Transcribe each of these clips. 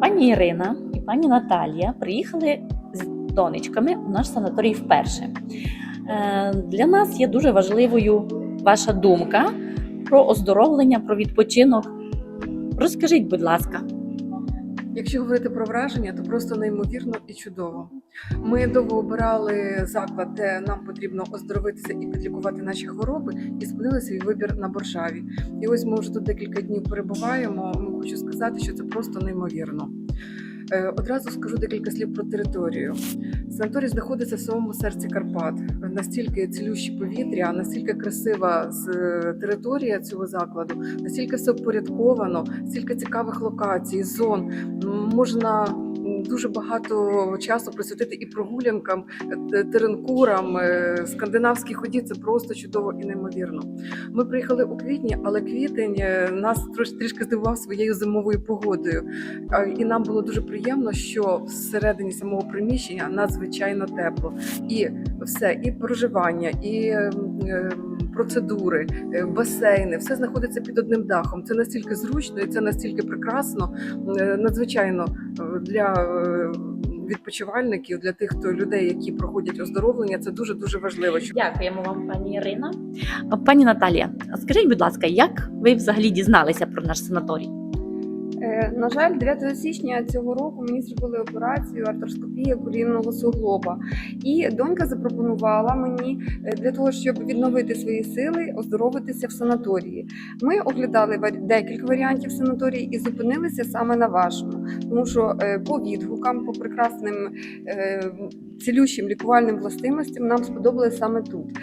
Пані Ірина і пані Наталія приїхали з донечками у наш санаторій вперше. Е, Для нас є дуже важливою ваша думка про оздоровлення, про відпочинок. Розкажіть, будь ласка. Якщо говорити про враження, то просто неймовірно і чудово. Ми довго обирали заклад, де нам потрібно оздоровитися і підлікувати наші хвороби, і спинили свій вибір на Боршаві. І ось ми вже тут декілька днів перебуваємо. Ми хочу сказати, що це просто неймовірно. Е, Одразу скажу декілька слів про територію. Санаторій знаходиться в самому серці Карпат. Настільки цілющі повітря, настільки красива е, територія цього закладу, настільки все впорядковано, стільки цікавих локацій, зон. Можна дуже багато часу присвятити і прогулянкам, е, теренкурам, е, скандинавській ході. Це просто чудово і неймовірно. Ми приїхали у квітні, але квітень е, нас трішки здивував своєю зимовою погодою. І нам було дуже приємно, що всередині самого приміщення надзвичайно тепло. І все, і проживання, і процедури, е, басейни, все знаходиться під одним дахом. Це настільки зручно і це настільки прекрасно, е, надзвичайно е, для. Відпочивальників для тих, хто людей, які проходять оздоровлення, це дуже дуже важливо. Дякуємо вам, пані Ірина. Пані Наталія, скажіть, будь ласка, як ви взагалі дізналися про наш санаторій? Е, На жаль, 9 січня цього року мені зробили операцію артроскопія колінного суглоба. І донька запропонувала мені е, для того, щоб відновити свої сили, оздоровитися в санаторії. Ми оглядали декілька варіантів санаторії і зупинилися саме на вашому, тому що е, по відгукам, по прекрасним цілющим лікувальним властивостям нам сподобалось саме тут.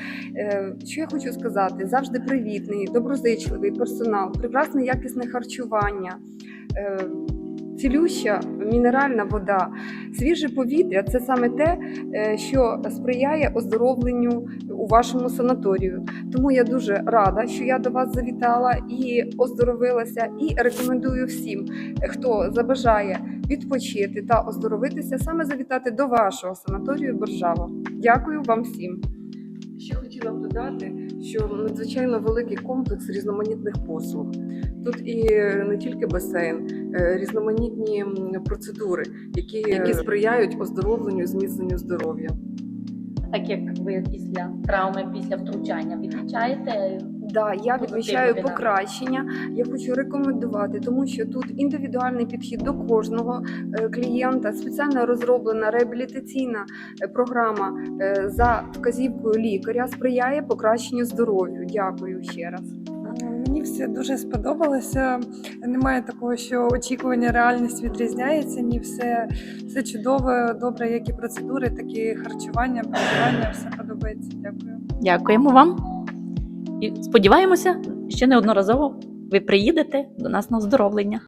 Що я хочу сказати? Завжди привітний, доброзичливий персонал, прекрасне якісне харчування. Е, Цілюща мінеральна вода, свіже повітря це саме те, е, що сприяє оздоровленню у вашому санаторію. Тому я дуже рада, що я до вас завітала і оздоровилася. І рекомендую всім, хто забажає відпочити та оздоровитися, саме завітати до вашого санаторію Боржава. Дякую вам всім. Ще хотіла б додати, що надзвичайно великий комплекс різноманітних послуг. Тут і не тільки басейн, е, різноманітні процедури, які, які сприяють оздоровленню зміцненню здоров'я. Так як ви після травми, після втручання відмічаєте Да, я відмічаю покращення. Я хочу рекомендувати, тому що тут індивідуальний підхід до кожного е, клієнта, спеціально розроблена реабілітаційна е, програма е, за вказівкою лікаря сприяє покращенню здоров'ю. Дякую ще раз. Мені все дуже сподобалося. Немає такого, що очікування, реальність відрізняється. Ні, все, все чудово, добре, як і процедури, так і харчування, проживання, все подобається. Дякую. Дякуємо вам і сподіваємося, ще неодноразово ви приїдете до нас на оздоровлення.